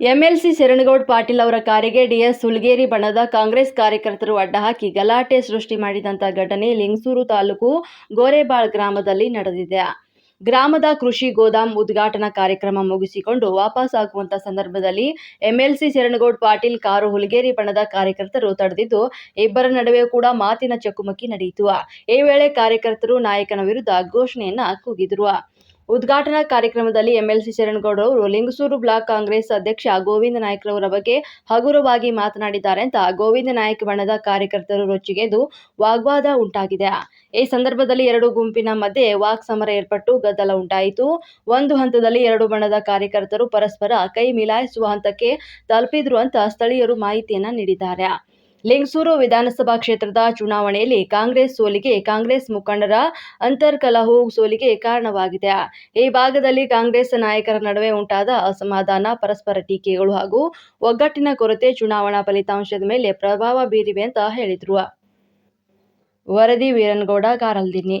MLC Sharanagoud Patil ಅವರ ಕಾರಿಗೆ DS ಹುಲ್ಗೇರಿ ಬಣದ ಕಾಂಗ್ರೆಸ್ ಕಾರ್ಯಕರ್ತರು ಅಡ್ಡ ಹಾಕಿ ಗಲಾಟೆ ಸೃಷ್ಟಿ ಮಾಡಿದಂಥ ಘಟನೆ ಲಿಂಗಸೂರು ತಾಲೂಕು ಗೋರೆಬಾಳ್ ಗ್ರಾಮದಲ್ಲಿ ನಡೆದಿದೆ. ಗ್ರಾಮದ ಕೃಷಿ ಗೋದಾಮ್ ಉದ್ಘಾಟನಾ ಕಾರ್ಯಕ್ರಮ ಮುಗಿಸಿಕೊಂಡು ವಾಪಸ್ ಆಗುವಂತ ಸಂದರ್ಭದಲ್ಲಿ ಎಂಎಲ್ಸಿ ಶರಣಗೌಡ್ ಪಾಟೀಲ್ ಕಾರು ಹುಲಗೇರಿ ಬಣದ ಕಾರ್ಯಕರ್ತರು ತಡೆದಿದ್ದು, ಇಬ್ಬರ ನಡುವೆ ಕೂಡ ಮಾತಿನ ಚಕಮಕಿ ನಡೆಯಿತು. ಈ ವೇಳೆ ಕಾರ್ಯಕರ್ತರು ನಾಯಕನ ವಿರುದ್ಧ ಘೋಷಣೆಯನ್ನ ಕೂಗಿದ್ರು. ಉದ್ಘಾಟನಾ ಕಾರ್ಯಕ್ರಮದಲ್ಲಿ ಎಂಎಲ್ಸಿ ಶರಣಗೌಡ ಅವರು ಲಿಂಗಸೂರು ಬ್ಲಾಕ್ ಕಾಂಗ್ರೆಸ್ ಅಧ್ಯಕ್ಷ ಗೋವಿಂದ ನಾಯ್ಕರವರ ಬಗ್ಗೆ ಹಗುರವಾಗಿ ಮಾತನಾಡಿದ್ದಾರೆ ಅಂತ ಗೋವಿಂದ ನಾಯ್ಕ ಬಣದ ಕಾರ್ಯಕರ್ತರು ರೊಚ್ಚಿಗೆದು ವಾಗ್ವಾದ ಉಂಟಾಗಿದೆ. ಈ ಸಂದರ್ಭದಲ್ಲಿ ಎರಡು ಗುಂಪಿನ ಮಧ್ಯೆ ವಾಕ್ ಸಮರ ಏರ್ಪಟ್ಟು ಗದ್ದಲ ಉಂಟಾಯಿತು. ಒಂದು ಹಂತದಲ್ಲಿ ಎರಡು ಬಣದ ಕಾರ್ಯಕರ್ತರು ಪರಸ್ಪರ ಕೈ ಮಿಲಾಯಿಸುವ ಹಂತಕ್ಕೆ ತಲುಪಿದ್ರು ಅಂತ ಸ್ಥಳೀಯರು ಮಾಹಿತಿಯನ್ನ ನೀಡಿದ್ದಾರೆ. ಲಿಂಗಸೂರು ವಿಧಾನಸಭಾ ಕ್ಷೇತ್ರದ ಚುನಾವಣೆಯಲ್ಲಿ ಕಾಂಗ್ರೆಸ್ ಸೋಲಿಗೆ ಕಾಂಗ್ರೆಸ್ ಮುಖಂಡರ ಅಂತರ್ಕಲಹು ಸೋಲಿಗೆ ಕಾರಣವಾಗಿದೆ. ಈ ಭಾಗದಲ್ಲಿ ಕಾಂಗ್ರೆಸ್ ನಾಯಕರ ನಡುವೆ ಉಂಟಾದ ಅಸಮಾಧಾನ, ಪರಸ್ಪರ ಟೀಕೆಗಳು ಹಾಗೂ ಒಗ್ಗಟ್ಟಿನ ಕೊರತೆ ಚುನಾವಣಾ ಫಲಿತಾಂಶದ ಮೇಲೆ ಪ್ರಭಾವ ಬೀರಿವೆ ಅಂತ ಹೇಳಿದ್ರು. ವರದಿ ವೀರನಗೌಡ, ಕಾರಲ್ದಿನ್ನಿ.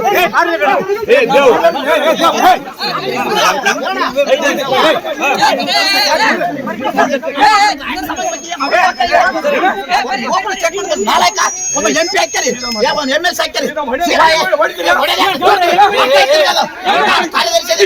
ಒಬ್ಬ ಎಂ ಪಿ ಹಾಕ್ತಾರೆ ಎಂ ಎಸ್ ಹಾಕ್ತಾರೆ ಕಾರ್ಯದರ್ಶಿ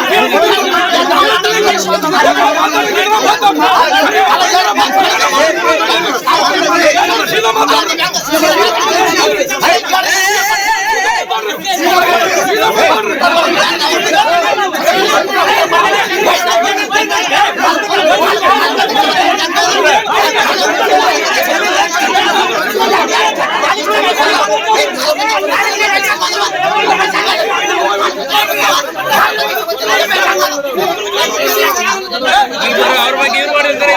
Yeah. ಅವ್ರ ಬಗ್ಗೆ ಇವ್ರು ಮಾಡಿರ್ತಾರೆ